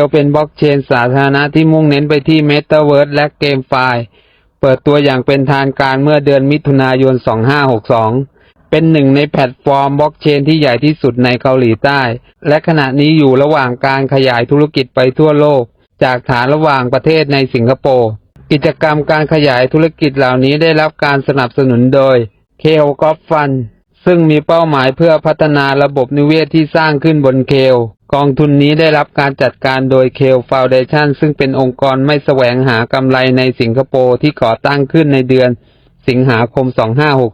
ลเป็นบล็อกเชนสาธารณะที่มุ่งเน้นไปที่เมตาเวิร์สและเกมไฟล์ เปิดตัวอย่างเป็นทางการเมื่อเดือนมิถุนายน 2562 เป็นหนึ่งในแพลตฟอร์มบล็อกเชนที่ใหญ่ที่สุดในเกาหลีใต้ และขณะนี้อยู่ระหว่างการขยายธุรกิจไปทั่วโลก จากฐานระหว่างประเทศในสิงคโปร์ กิจกรรมการขยายธุรกิจเหล่านี้ได้รับการสนับสนุนโดย k o g o f Fund ซึ่งมีเป้าหมายเพื่อพัฒนาระบบนิเวศที่สร้างขึ้นบนเคลกองทุนนี้ได้รับการจัดการโดยเคลฟาวเดชันซึ่งเป็นองค์กรไม่แสวงหากำไรในสิงคโปร์ที่ก่อตั้งขึ้นในเดือน สิงหาคม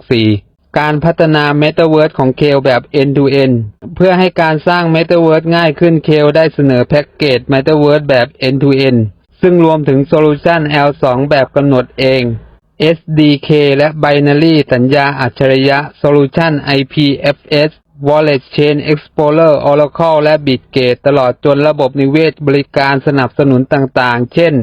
2564การพัฒนา m e t a เวิร์ของเคลแบบ end-to-end เพื่อให้การสร้าง m e t a เวิร์ง่ายขึ้นเคลได้เสนอแพ็กเกจ m e t a เวิร์แบบ end-to-end ซึ่งรวมถึงโซลูชัน L2 แบบกำหนดเอง SDK และ Binary สัญญาอัจฉริยะ Solution IPFS Wallet Chain Explorer Oracle และ Bitgate ตลอดจนระบบนิเวศบริการสนับสนุนต่างๆ เช่น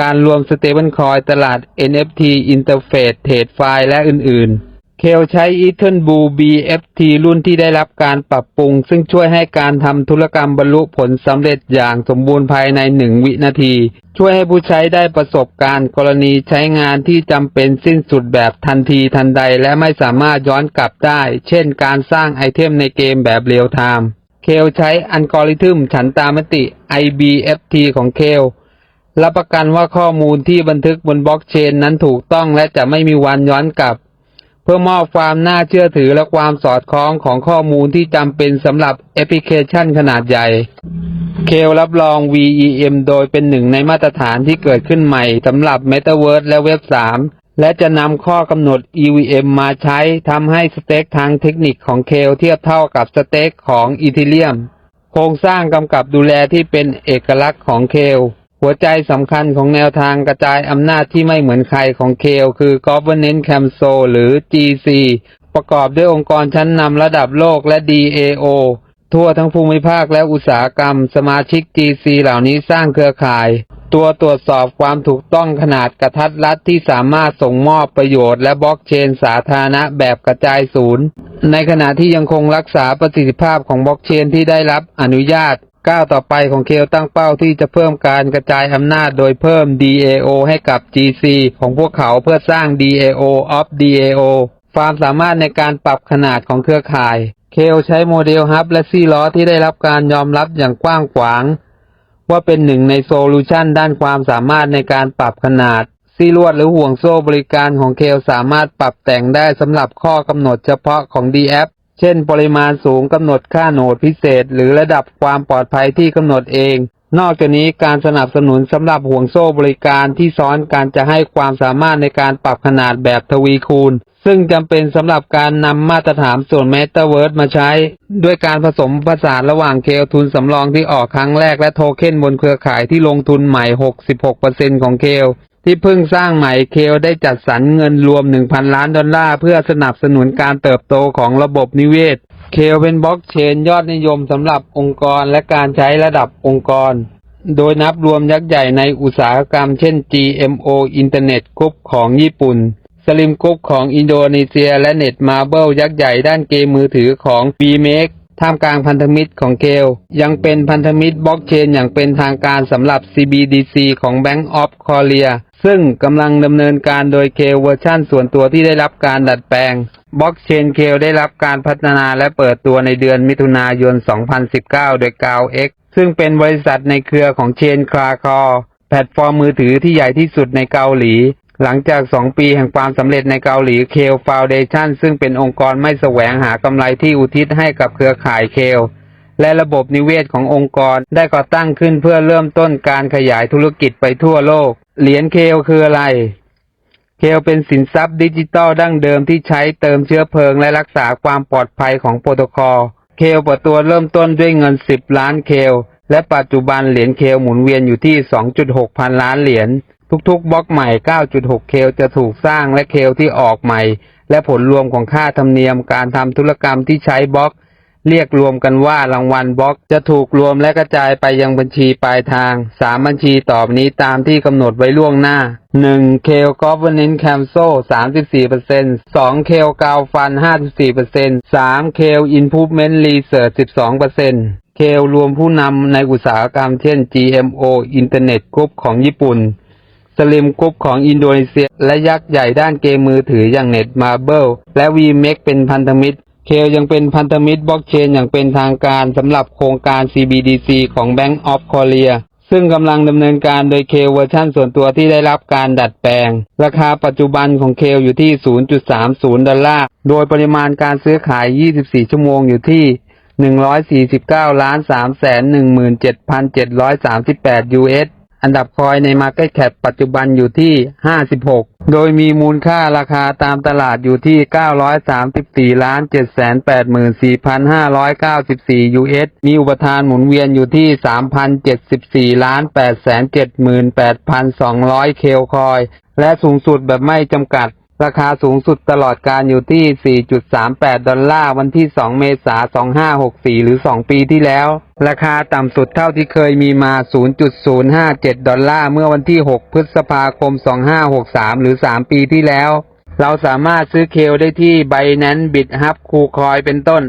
การรวม Stablecoin ตลาด NFT Interface Trade File และอื่นๆ เคลใช้ Ethan Blue BFT รุ่นที่ได้รับการปรับปรุง ซึ่งช่วยให้การทำธุรกรรมบรรลุผลสำเร็จอย่างสมบูรณ์ภายในหนึ่งวินาที ช่วยให้ผู้ใช้ได้ประสบการณ์กรณีใช้งานที่จำเป็นสิ้นสุดแบบทันทีทันใดและไม่สามารถย้อนกลับได้ เช่นการสร้างไอเทมในเกมแบบเรียลไทม์เคลใช้อัลกอริทึมฉันตามติ IBFT ของเคลรับประกันว่าข้อมูลที่บันทึกบนบล็อกเชนนั้นถูกต้องและจะไม่มีวันย้อนกลับ พื่อมอบความน่าเชื่อถือและความสอดคล้องของข้อมูลที่จำเป็นสำหรับแอปพลิเคชันขนาดใหญ่ เคลรับรอง VEM โดยเป็นหนึ่งในมาตรฐานที่เกิดขึ้นใหม่สำหรับ Metaverse และเว็บ 3 และจะนำข้อกำหนด EVM มาใช้ทำให้สเต็กทางเทคนิคของเคลเทียบเท่ากับสเต็กของอีเทเรียม โครงสร้างกำกับดูแลที่เป็นเอกลักษณ์ของเคล หัวใจสำคัญของแนวทางกระจายอำนาจที่ไม่เหมือนใครของเคลคือ Governance Council หรือ GC ประกอบด้วยองค์กรชั้นนำระดับโลกและ DAO ทั่วทั้งภูมิภาคและอุตสาหกรรม สมาชิก GC เหล่านี้สร้างเครือข่าย ตัวตรวจสอบความถูกต้องขนาดกระทัดรัดที่สามารถส่งมอบประโยชน์และบล็อกเชนสาธารณะแบบกระจายศูนย์ ในขณะที่ยังคงรักษาประสิทธิภาพของบล็อกเชนที่ได้รับอนุญาต ก้าวต่อไปของเคลตั้งเป้าที่จะเพิ่มการกระจายอำนาจโดยเพิ่ม DAO ให้กับ GC ของพวกเขาเพื่อสร้าง DAO of DAO ความสามารถในการปรับขนาดของเครือข่าย เคลใช้โมเดลฮับและซี่ล้อที่ได้รับการยอมรับอย่างกว้างขวาง ว่าเป็นหนึ่งในโซลูชันด้านความสามารถในการปรับขนาด ซี่ลวดหรือห่วงโซ่บริการของเคลสามารถปรับแต่งได้สำหรับข้อกำหนดเฉพาะของ d a p เช่น ปริมาณสูงกำหนดค่าโหนดพิเศษ หรือระดับความปลอดภัยที่กำหนดเอง นอกจากนี้การสนับสนุนสำหรับห่วงโซ่บริการที่ซ้อนการจะให้ความสามารถในการปรับขนาดแบบทวีคูณ ซึ่งจำเป็นสำหรับการนำมาตรฐานส่วน Metaverse มาใช้ ด้วยการผสมผสานระหว่างเคลทุนสำรองที่ออกครั้งแรกและโทเค็นบนเครือข่ายที่ลงทุนใหม่ 66%ของเคล ที่เพิ่งสร้างใหม่เคลได้จัดสรรเงินรวม 1,000 ล้านดอลลาร์เพื่อสนับสนุนการเติบโตของระบบนิเวศ เคลเป็นบล็อกเชนยอดนิยมสำหรับองค์กรและการใช้ระดับองค์กร โดยนับรวมยักษ์ใหญ่ในอุตสาหกรรมเช่น GMO Internet Group ของญี่ปุ่น Slim Group ของอินโดนีเซียและ Netmarble ยักษ์ใหญ่ด้านเกมมือถือของ BMake ท่ามกลางพันธมิตรของเคลยังเป็นพันธมิตรบล็อกเชนอย่างเป็นทางการสำหรับ CBDC ของ Bank of Korea ซึ่งกำลังดำเนินการโดยเคเวอร์ชั่นส่วนตัวที่ได้รับการดัดแปลงบล็อกเชนเคลได้รับการพัฒนาและเปิดตัวในเดือนมิถุนายน 2019 โดย g a o X ซึ่งเป็นบริษัทในเครือของเชนคลาคอแพลตฟอร์มมือถือที่ใหญ่ที่สุดในเกาหลี หลังจาก 2 ปีแห่งความสำเร็จในเกาหลีเคลฟาวเดชันซึ่งเป็นองค์กรไม่แสวงหากำไรที่อุทิศให้กับเครือข่ายเคลและระบบนิเวศขององค์กรได้ก่อตั้งขึ้นเพื่อเริ่มต้นการขยายธุรกิจไปทั่วโลก เหรียญเคลคืออะไร เคลเป็นสินทรัพย์ดิจิตอลดั้งเดิมที่ใช้เติมเชื้อเพลิงและรักษาความปลอดภัยของโปรโตคอล เคลเปิดตัวเริ่มต้นด้วยเงิน 10 ล้านเคล และปัจจุบันเหรียญเคลหมุนเวียนอยู่ที่ 2.6 พันล้านเหรียญ ทุกๆ บล็อกใหม่ 9.6 เคลจะถูกสร้างและเคลที่ออกใหม่ และผลรวมของค่าธรรมเนียมการทำธุรกรรมที่ใช้บล็อก เรียกรวมกันว่ารางวัลบล็อกจะถูกรวมและกระจายไปยังบัญชีปลายทางสามบัญชีต่อไปนี้ตามที่กำหนดไว้ล่วงหน้า 1. เคล Governance Council 34% 2. เคล g a l Fund 54% 3. เคล Improvement Research 12%เคลรวมผู้นำในอุตสาหกรรมเช่น GMO Internet Group ของญี่ปุ่นสลิมกรุ๊ปของอินโดนีเซีย และยักษ์ใหญ่ด้านเกมมือถืออย่างเน็ตมาเบิลและ VMAX เป็นพันธมิตร เคลยังเป็นพันธมิตรบล็อกเชนอย่างเป็นทางการสำหรับโครงการ CBDC ของ Bank of Korea ซึ่งกำลังดำเนินการโดยเคลเวอร์ชั่นส่วนตัวที่ได้รับการดัดแปลง ราคาปัจจุบันของเคลอยู่ที่ 0.30 ดอลลาร์ โดยปริมาณการซื้อขาย 24 ชั่วโมงอยู่ที่ 149 ล้าน3 1 7 7 3 8 US อันดับคอยใน Market Cap ปัจจุบันอยู่ที่ 56 โดยมีมูลค่าราคาตามตลาดอยู่ที่ 934ล้าน784,594 US มีอุปทานหมุนเวียนอยู่ที่ 3,074ล้าน878,200 เคลคอย และสูงสุดแบบไม่จำกัด ราคาสูงสุดตลอดการอยู่ที่ 4.38 ดอลลาร์วันที่ 2 เมษายน 2564 หรือ 2 ปีที่แล้ว ราคาต่ำสุดเท่าที่เคยมีมา 0.057 ดอลลาร์เมื่อวันที่ 6 พฤษภาคม 2563 หรือ 3 ปีที่แล้ว เราสามารถซื้อเคลได้ที่ Binance BitHub คูคอยเป็นต้น